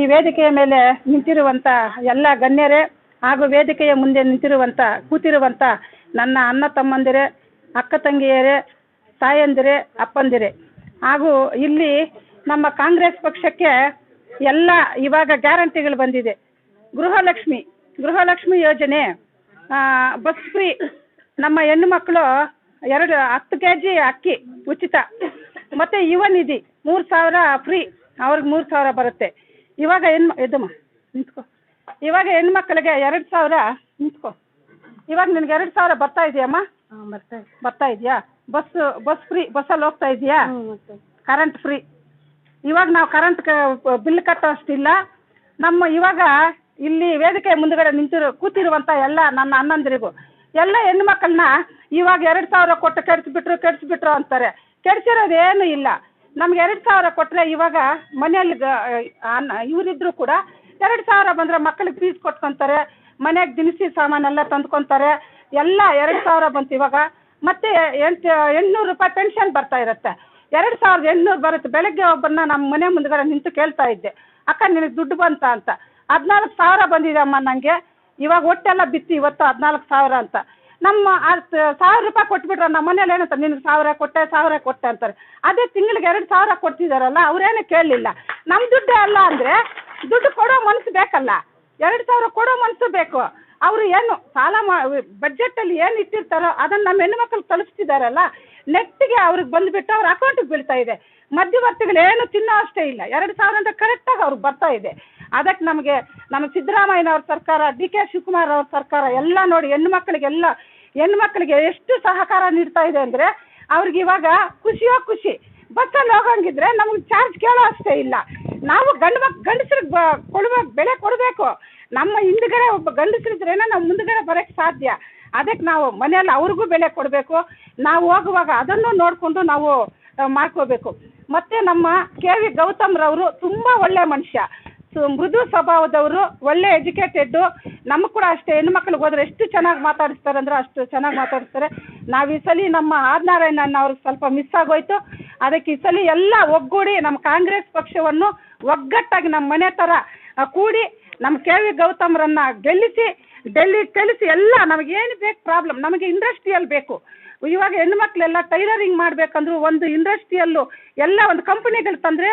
ಈ ವೇದಿಕೆಯ ಮೇಲೆ ನಿಂತಿರುವಂಥ ಎಲ್ಲ ಗಣ್ಯರೇ ಹಾಗೂ ವೇದಿಕೆಯ ಮುಂದೆ ನಿಂತಿರುವಂಥ ಕೂತಿರುವಂಥ ನನ್ನ ಅಣ್ಣ ತಮ್ಮಂದಿರೇ, ಅಕ್ಕ ತಂಗಿಯರೇ, ತಾಯಂದಿರೇ, ಅಪ್ಪಂದಿರೇ. ಹಾಗೂ ಇಲ್ಲಿ ನಮ್ಮ ಕಾಂಗ್ರೆಸ್ ಪಕ್ಷಕ್ಕೆ ಎಲ್ಲ ಇವಾಗ ಗ್ಯಾರಂಟಿಗಳು ಬಂದಿದೆ. ಗೃಹಲಕ್ಷ್ಮಿ ಗೃಹಲಕ್ಷ್ಮಿ ಯೋಜನೆ ಬಸ್ ಫ್ರೀ, ನಮ್ಮ ಹೆಣ್ಣು ಮಕ್ಕಳು ಎರಡು, ಹತ್ತು ಕೆ ಜಿ ಅಕ್ಕಿ ಉಚಿತ. ಮತ್ತೆ ಯುವ ನಿಧಿ ಮೂರು ಸಾವಿರ ಫ್ರೀ, ಅವ್ರಿಗೆ ಮೂರು ಸಾವಿರ ಬರುತ್ತೆ. ಇವಾಗ ಹೆಣ್ಣು ಇದಮ್ಮ ನಿಂತ್ಕೊ. ಇವಾಗ ಹೆಣ್ಮಕ್ಳಿಗೆ ಎರಡು ಸಾವಿರ ನಿಂತ್ಕೊ. ಇವಾಗ ನಿನಗೆ ಎರಡು ಸಾವಿರ ಬರ್ತಾ ಇದೆಯಮ್ಮ? ಬರ್ತಾ ಇದೆ. ಬರ್ತಾ ಇದೆಯಾ? ಬಸ್ ಬಸ್ ಫ್ರೀ ಬಸ್ಸಲ್ಲಿ ಹೋಗ್ತಾ ಇದೆಯಾ? Current free. ಇವಾಗ ನಾವು ಕರೆಂಟ್ ಬಿಲ್ ಕಟ್ಟೋ ಅಷ್ಟಿಲ್ಲ ನಮ್ಮ ಇವಾಗ ಇಲ್ಲಿ ವೇದಿಕೆ ಮುಂದುಗಡೆ ನಿಂತಿರು ಕೂತಿರುವಂಥ ಎಲ್ಲ ನನ್ನ ಅಣ್ಣಂದಿರಿಗೂ ಎಲ್ಲ ಹೆಣ್ಣು ಮಕ್ಕಳನ್ನ ಇವಾಗ ಎರಡು ಸಾವಿರ ಕೊಟ್ಟು ಕೆಡಿಸ್ಬಿಟ್ರು ಕೆಡಿಸ್ಬಿಟ್ರು ಅಂತಾರೆ. ಕೆಡಿಸಿರೋದು ಏನೂ ಇಲ್ಲ. ನಮ್ಗೆ ಎರಡು ಸಾವಿರ ಕೊಟ್ಟರೆ ಇವಾಗ ಮನೆಯಲ್ಲಿ ಅನ್ನ, ಇವರಿದ್ರು ಕೂಡ ಎರಡು ಸಾವಿರ ಬಂದರೆ ಮಕ್ಕಳಿಗೆ ಫೀಸ್ ಕೊಟ್ಕೊತಾರೆ, ಮನೆಗೆ ದಿನಸಿ ಸಾಮಾನೆಲ್ಲ ತಂದ್ಕೊತಾರೆ, ಎಲ್ಲ ಎರಡು ಸಾವಿರ ಬಂತು ಇವಾಗ. ಮತ್ತೆ ಎಂಟು, ಎಂಟ್ನೂರು ರೂಪಾಯಿ ಪೆನ್ಷನ್ ಬರ್ತಾ ಇರುತ್ತೆ. ಎರಡು ಸಾವಿರದ ಎಂಟ್ನೂರು ಬರುತ್ತೆ. ಬೆಳಗ್ಗೆ ಒಬ್ಬರನ್ನ ನಮ್ಮ ಮನೆ ಮುಂದ್ಗಡೆ ನಿಂತು ಕೇಳ್ತಾ ಇದ್ದೆ. ಅಕ್ಕ, ನಿನಗೆ ದುಡ್ಡು ಬಂತ? ಅಂತ. ಹದಿನಾಲ್ಕು ಸಾವಿರ ಬಂದಿದೆ ಅಮ್ಮ ನನಗೆ ಇವಾಗ ಒಟ್ಟೆಲ್ಲ ಬಿತ್ತು ಇವತ್ತು ಹದಿನಾಲ್ಕು ಸಾವಿರ ಅಂತ. ನಮ್ಮ ಸಾವಿರ ರೂಪಾಯಿ ಕೊಟ್ಬಿಟ್ರೆ ನಮ್ಮ ಮನೇಲಿ ಏನಂತ ನಿನಗೆ ಸಾವಿರ ಕೊಟ್ಟೆ ಸಾವಿರ ಕೊಟ್ಟೆ ಅಂತಾರೆ. ಅದೇ ತಿಂಗಳಿಗೆ ಎರಡು ಸಾವಿರ ಕೊಡ್ತಿದಾರಲ್ಲ, ಅವರೇನು ಕೇಳಲಿಲ್ಲ. ನಮ್ಮ ದುಡ್ಡು ಅಲ್ಲ ಅಂದರೆ ದುಡ್ಡು ಕೊಡೋ ಮನಸ್ಸು ಬೇಕಲ್ಲ. ಎರಡು ಸಾವಿರ ಕೊಡೋ ಮನಸ್ಸು ಬೇಕು. ಅವರು ಏನು ಸಾಲ ಮಾ ಬಜೆಟಲ್ಲಿ ಏನು ಇಟ್ಟಿರ್ತಾರೋ ಅದನ್ನು ನಮ್ಮ ಹೆಣ್ಮಕ್ಳು ತಲುಪಿಸ್ತಿದಾರಲ್ಲ, ನೆಟ್ಟಿಗೆ ಅವ್ರಿಗೆ ಬಂದುಬಿಟ್ಟು ಅವ್ರ ಅಕೌಂಟಿಗೆ ಬೀಳ್ತಾ ಇದೆ. ಮಧ್ಯವರ್ತಿಗಳು ಏನು ತಿನ್ನೋ ಅಷ್ಟೇ ಇಲ್ಲ. ಎರಡು ಸಾವಿರ ಅಂತ ಕರೆಕ್ಟಾಗಿ ಅವ್ರಿಗೆ ಬರ್ತಾ ಇದೆ. ಅದಕ್ಕೆ ನಮಗೆ ನಮ್ಮ ಸಿದ್ದರಾಮಯ್ಯನವ್ರ ಸರ್ಕಾರ ಡಿ ಕೆ ಶಿವಕುಮಾರ್ ಅವ್ರ ಸರ್ಕಾರ ಎಲ್ಲ ನೋಡಿ ಹೆಣ್ಣು ಮಕ್ಕಳಿಗೆಲ್ಲ ಹೆಣ್ಣು ಮಕ್ಕಳಿಗೆ ಎಷ್ಟು ಸಹಕಾರ ನೀಡ್ತಾ ಇದೆ ಅಂದರೆ ಅವ್ರಿಗೆ ಇವಾಗ ಖುಷಿಯೋ ಖುಷಿ. ಬಸ್ಸಲ್ಲಿ ಹೋಗಂಗಿದ್ರೆ ನಮ್ಗೆ ಚಾರ್ಜ್ ಕೇಳೋ ಅಷ್ಟೇ ಇಲ್ಲ. ನಾವು ಗಂಡು ಮಕ್, ಗಂಡಸ್ರಿಗೆ ಕೊಡ್ಬೇಕು ಬೆಲೆ ಕೊಡಬೇಕು. ನಮ್ಮ ಹಿಂದ್ಗಡೆ ಒಬ್ಬ ಗಂಡಸ್ರಿದ್ರೇನೆ ನಾವು ಮುಂದ್ಗಡೆ ಬರೋಕ್ಕೆ ಸಾಧ್ಯ. ಅದಕ್ಕೆ ನಾವು ಮನೆಯಲ್ಲಿ ಅವ್ರಿಗೂ ಬೆಲೆ ಕೊಡಬೇಕು. ನಾವು ಹೋಗುವಾಗ ಅದನ್ನು ನೋಡಿಕೊಂಡು ನಾವು ಮಾಡ್ಕೋಬೇಕು. ಮತ್ತು ನಮ್ಮ ಕೆ ವಿ ಗೌತಮ್ರವರು ತುಂಬ ಒಳ್ಳೆಯ ಮನುಷ್ಯ. ಸು ಮೃದು ಸ್ವಭಾವದವರು, ಒಳ್ಳೆ ಎಜುಕೇಟೆಡ್ಡು ನಮ್ಗೆ ಕೂಡ ಅಷ್ಟೇ ಹೆಣ್ಣು ಮಕ್ಳಿಗೆ ಹೋದ್ರೆ ಎಷ್ಟು ಚೆನ್ನಾಗಿ ಮಾತಾಡಿಸ್ತಾರೆ ಅಂದ್ರೆ ಅಷ್ಟು ಚೆನ್ನಾಗಿ ಮಾತಾಡಿಸ್ತಾರೆ. ನಾವು ಈ ಸಲ ನಮ್ಮ ಆದಿನಾರಾಯಣನ ಅವ್ರಿಗೆ ಸ್ವಲ್ಪ ಮಿಸ್ ಆಗೋಯ್ತು. ಅದಕ್ಕೆ ಈ ಸಲ ಎಲ್ಲ ಒಗ್ಗೂಡಿ ನಮ್ಮ ಕಾಂಗ್ರೆಸ್ ಪಕ್ಷವನ್ನು ಒಗ್ಗಟ್ಟಾಗಿ ನಮ್ಮ ಮನೆ ಥರ ಕೂಡಿ ನಮ್ಮ ಕೆ ವಿ ಗೌತಮ್ರನ್ನ ಗೆಲ್ಲಿಸಿ, ಡೆಲ್ಲಿ ಕಳಿಸಿ ಎಲ್ಲ ನಮಗೇನು ಬೇಕು ಪ್ರಾಬ್ಲಮ್ ನಮಗೆ ಇಂಡಸ್ಟ್ರಿಯಲ್ ಬೇಕು. ಇವಾಗ ಹೆಣ್ಮಕ್ಳೆಲ್ಲ ಟೈಲರಿಂಗ್ ಮಾಡಬೇಕಂದ್ರೂ ಒಂದು ಇಂಡಸ್ಟ್ರಿಯಲ್ಲು ಎಲ್ಲ ಒಂದು ಕಂಪನಿಗಳು ತಂದರೆ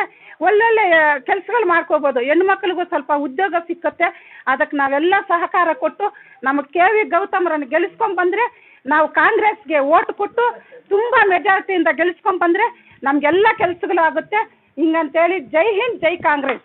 ಒಳ್ಳೊಳ್ಳೆ ಕೆಲಸಗಳು ಮಾಡ್ಕೋಬೋದು. ಹೆಣ್ಮಕ್ಳಿಗೂ ಸ್ವಲ್ಪ ಉದ್ಯೋಗ ಸಿಕ್ಕತ್ತೆ. ಅದಕ್ಕೆ ನಾವೆಲ್ಲ ಸಹಕಾರ ಕೊಟ್ಟು ನಮ್ಮ ಕೆ ವಿ ಗೌತಮ್ರನ್ನ ಗೆಲ್ಲಿಸ್ಕೊಂಬಂದ್ರೆ ನಾವು ಕಾಂಗ್ರೆಸ್ಗೆ ಓಟ್ ಕೊಟ್ಟು ತುಂಬ ಮೆಜಾರಿಟಿಯಿಂದ ಗೆಲ್ಲಿಸ್ಕೊಂಬಂದ್ರೆ ನಮಗೆಲ್ಲ ಕೆಲಸಗಳು ಆಗುತ್ತೆ ಹಿಂಗಂತೇಳಿ ಜೈ ಹಿಂದ್, ಜೈ ಕಾಂಗ್ರೆಸ್.